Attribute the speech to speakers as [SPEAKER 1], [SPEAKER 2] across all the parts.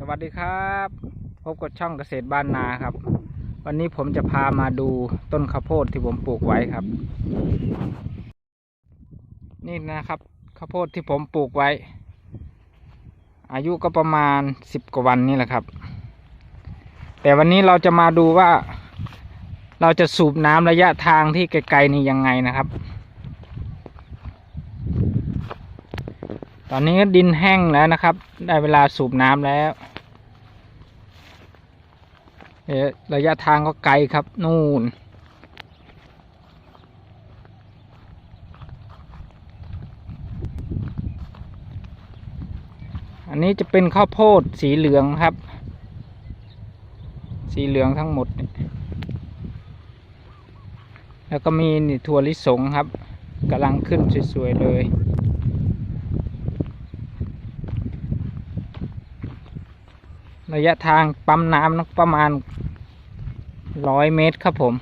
[SPEAKER 1] สวัสดีครับ พบกับช่องเกษตรบ้านนาครับ วันนี้ผมจะพามาดูต้นข้าวโพดที่ผมปลูกไว้ครับ นี่นะครับข้าวโพดที่ผมปลูกไว้ อายุก็ประมาณสิบกว่าวันนี่แหละครับ แต่วันนี้เราจะมาดูว่า เราจะสูบน้ำระยะทางที่ไกลๆนี่ยังไงนะครับ ตอนนี้ก็ดินแห้งแล้วนะครับ ได้เวลาสูบน้ำแล้วระยะทางก็ไกลครับ นู่น อันนี้จะเป็นข้าวโพดสีเหลืองครับ สีเหลืองทั้งหมด แล้วก็มีถั่วลิสงครับกำลังขึ้นสวย ๆ เลย ระยะทางปั๊มน้ำนะประมาณร้อยเมตรครับผม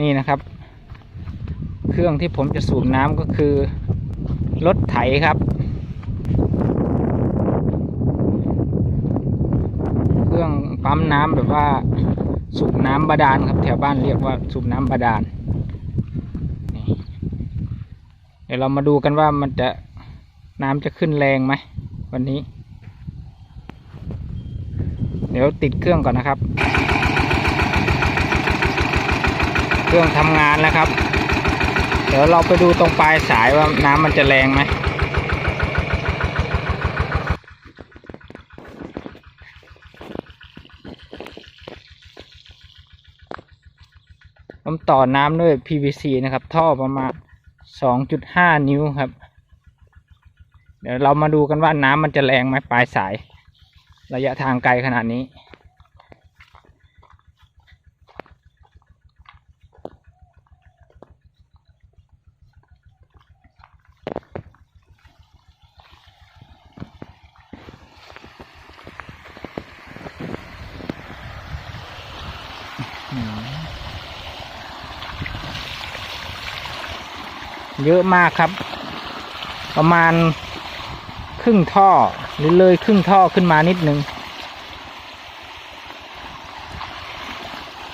[SPEAKER 1] นี่นะครับ เครื่องที่ผมจะสูบน้ำก็คือรถไถครับ เครื่องปั๊มน้ำแบบว่าสูบน้ำบาดาลครับ แถวบ้านเรียกว่าสูบน้ำบาดาลนี่ เดี๋ยวเรามาดูกันว่ามันจะน้ำจะขึ้นแรงไหมวันนี้ เดี๋ยวติดเครื่องก่อนนะครับ เครื่องทำงานแล้วครับ เดี๋ยวเราไปดูตรงปลายสายว่าน้ำมันจะแรงไหมผมต่อน้ำด้วย PVC นะครับ ท่อประมาณ 2.5นิ้วครับ เดี๋ยวเรามาดูกันว่าน้ำมันจะแรงไหมปลายสาย ระยะทางไกลขนาดนี้ เยอะมากครับ ประมาณครึ่งท่อหรือเลยครึ่งท่อขึ้นมานิดนึง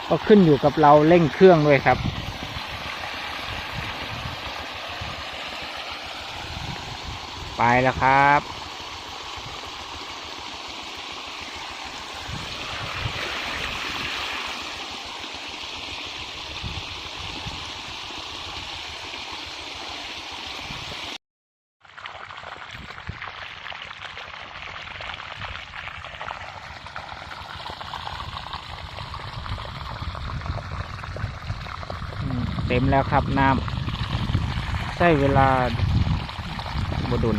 [SPEAKER 1] ก็ขึ้นอยู่กับเราเร่งเครื่องด้วยครับ ไปแล้วครับ อืมเต็มแล้วครับน้ำใช้เวลาบดุล